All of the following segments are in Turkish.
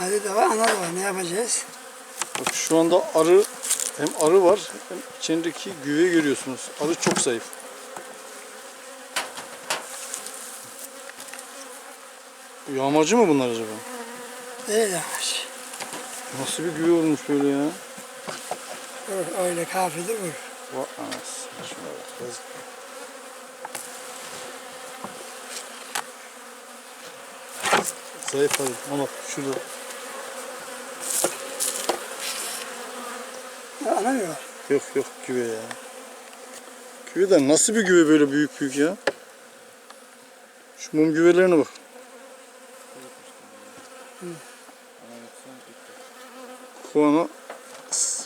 Arı da var, ana da var. Ne yapacağız? Bak şu anda arı hem arı var hem içindeki güveyi görüyorsunuz. Arı çok zayıf. Yağmacı mı bunlar acaba? Değil yavaş. Nasıl bir güve olmuş böyle ya? Vur, öyle kafidir vur. Vay anasını şuna bak. Zayıf arı. Ama şurada. Ana var? Yok yok güve ya. Güve de nasıl bir güve böyle büyük büyük ya? Şu mum güvelerine bak. Kuana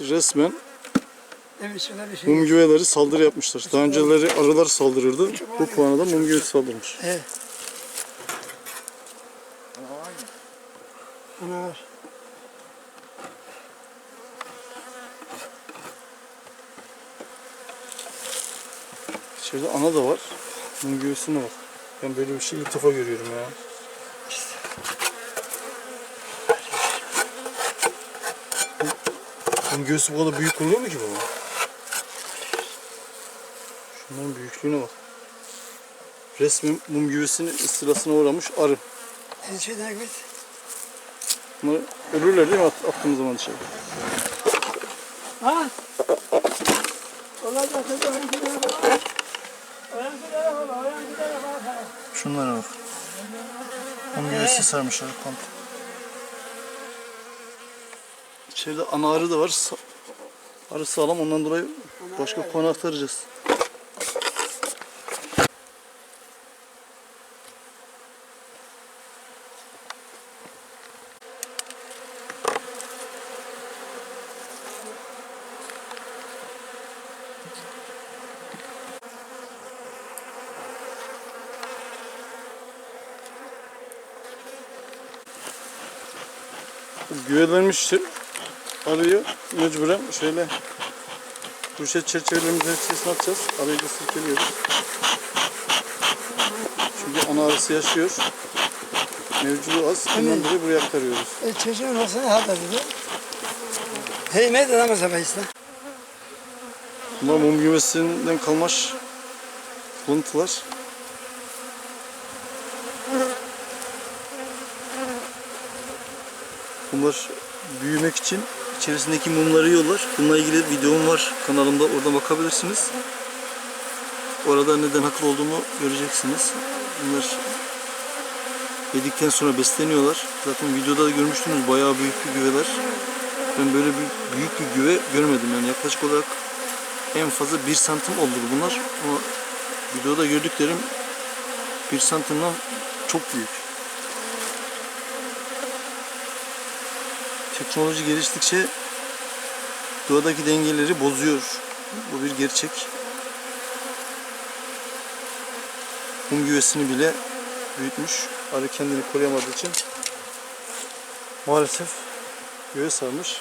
resmen şey. mum güveleri saldırı yapmışlar. Daha önceleri arılar saldırırdı. Bu kuanada mum güvesi saldırmış. Evet. Ana var. İçeride ana da var. Mum güvesine bak. Ben böyle bir şey ilk defa görüyorum ya. Mum güvesi bu kadar büyük oluyor mu ki baba? Şunların büyüklüğüne bak. Resmen mum güvesinin istilasına uğramış arı. En şeyden git. Bunlar ölürler değil mi at, attığımız zaman dışarı? Ha? Olacak kız oyunculuğa bak. Oyunculuğa bak, oyunculuğa bak. Şunlara bak. Mum güvesi sarmışlar komple. İçeride ana arı da var. Arı sağlam ondan dolayı başka konu aktaracağız. Güvelenmiş arıyı mecburen şöyle poşet çerçevelerimizin içerisine atacağız. Arıyı da sirkeliyoruz. Çünkü ana arısı yaşıyor. Mevcudu az. Ondan dolayı buraya aktarıyoruz. E çocuğun olsa ne haber dedi? Hey ne de namaz yapayız Bunlar mum güvesinden kalmış kalıntılar. Bunlar büyümek için içerisindeki mumları yiyorlar. Bununla ilgili videom var kanalımda. Oradan bakabilirsiniz. Orada neden haklı olduğumu göreceksiniz. Bunlar yedikten sonra besleniyorlar. Zaten videoda da görmüştünüz bayağı büyük bir güveler. Ben böyle bir büyük bir güve görmedim. Yani yaklaşık olarak en fazla 1 santim olur bunlar. Ama videoda gördüklerim 1 santimden çok büyük. Teknoloji geliştikçe doğadaki dengeleri bozuyor. Bu bir gerçek. Mum güvesini bile büyütmüş. Arı kendini koruyamadığı için maalesef güve sarmış.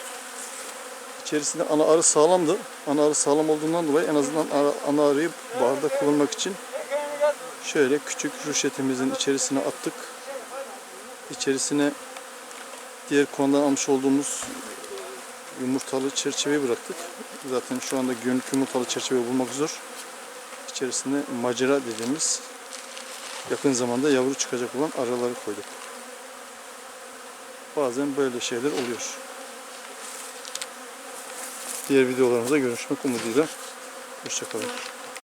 İçerisinde ana arı sağlamdı. Ana arı sağlam olduğundan dolayı en azından ana arıyı baharda kullanmak için şöyle küçük ruşetimizin içerisine attık. İçerisine diğer konudan almış olduğumuz yumurtalı çerçeveyi bıraktık. Zaten şu anda gönlük yumurtalı çerçeve bulmak zor. İçerisine macera dediğimiz yakın zamanda yavru çıkacak olan arıları koyduk. Bazen böyle şeyler oluyor. Diğer videolarımızda görüşmek umuduyla. Hoşçakalın.